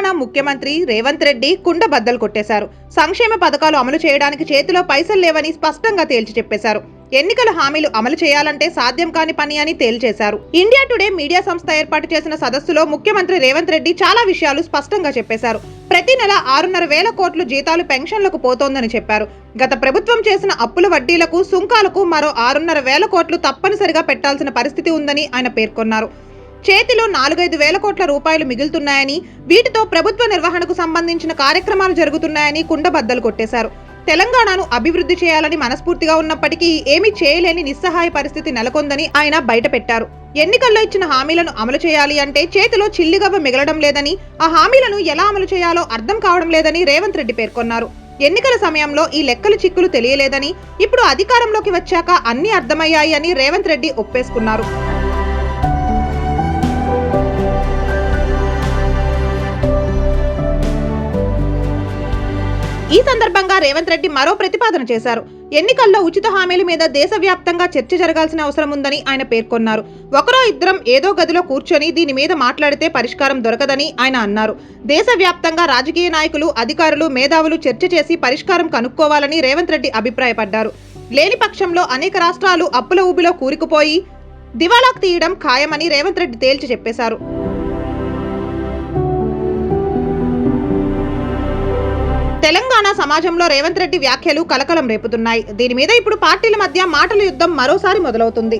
తెలంగాణ ముఖ్యమంత్రి రేవంత్ రెడ్డి కుండ బద్దలు కొట్టేశారు. సంక్షేమ పథకాలు అమలు చేయడానికి చేతిలో పైసలు లేవని స్పష్టంగా తేల్చి చెప్పేశారు. ఎన్నికల హామీలు అమలు చేయాలంటే సాధ్యం కాని పని అని తేల్చేశారు. ఇండియా టుడే మీడియా సంస్థ ఏర్పాటు చేసిన సదస్సులో ముఖ్యమంత్రి రేవంత్ రెడ్డి చాలా విషయాలు స్పష్టంగా చెప్పేశారు. ప్రతి నెల ఆరున్నర వేల కోట్లు జీతాలు పెన్షన్లకు పోతోందని చెప్పారు. గత ప్రభుత్వం చేసిన అప్పుల వడ్డీలకు సుంకాలకు మరో ఆరున్నర వేల కోట్లు తప్పనిసరిగా పెట్టాల్సిన పరిస్థితి ఉందని ఆయన పేర్కొన్నారు. చేతిలో నాలుగైదు వేల కోట్ల రూపాయలు మిగులుతున్నాయని వీటితో ప్రభుత్వ నిర్వహణకు సంబంధించిన కార్యక్రమాలు జరుగుతున్నాయని కుండబద్దలు కొట్టేశారు. తెలంగాణను అభివృద్ధి చేయాలని మనస్ఫూర్తిగా ఉన్నప్పటికీ ఏమీ చేయలేని నిస్సహాయ పరిస్థితి నెలకొందని ఆయన బయటపెట్టారు. ఎన్నికల్లో ఇచ్చిన హామీలను అమలు చేయాలి అంటే చేతిలో చిల్లిగవ్వ మిగలడం లేదని ఆ హామీలను ఎలా అమలు చేయాలో అర్థం కావడం లేదని రేవంత్ రెడ్డి పేర్కొన్నారు. ఎన్నికల సమయంలో ఈ లెక్కలు చిక్కులు తెలియలేదని ఇప్పుడు అధికారంలోకి వచ్చాక అన్ని అర్థమయ్యాయి అని రేవంత్ రెడ్డి ఒప్పేసుకున్నారు. ఈ సందర్భంగా రేవంత్ రెడ్డి మరో ప్రతిపాదన చేశారు. ఎన్నికల్లో ఉచిత హామీల మీద దేశవ్యాప్తంగా చర్చ జరగాల్సిన అవసరం ఉందని ఆయన పేర్కొన్నారు. ఒకరో ఇద్దరం ఏదో గదిలో కూర్చొని దీని మీద మాట్లాడితే పరిష్కారం దొరకదని ఆయన అన్నారు. దేశవ్యాప్తంగా రాజకీయ నాయకులు అధికారులు మేధావులు చర్చ చేసి పరిష్కారం కనుక్కోవాలని రేవంత్ రెడ్డి అభిప్రాయపడ్డారు. లేని పక్షంలో అనేక రాష్ట్రాలు అప్పుల ఊబిలో కూరుకుపోయి దివాలాకు తీయడం ఖాయమని రేవంత్ రెడ్డి తేల్చి చెప్పేశారు. తెలంగాణ సమాజంలో రేవంత్ రెడ్డి వ్యాఖ్యలు కలకలం రేపుతున్నాయి. దీని మీద ఇప్పుడు పార్టీల మధ్య మాటల యుద్ధం మరోసారి మొదలవుతుంది.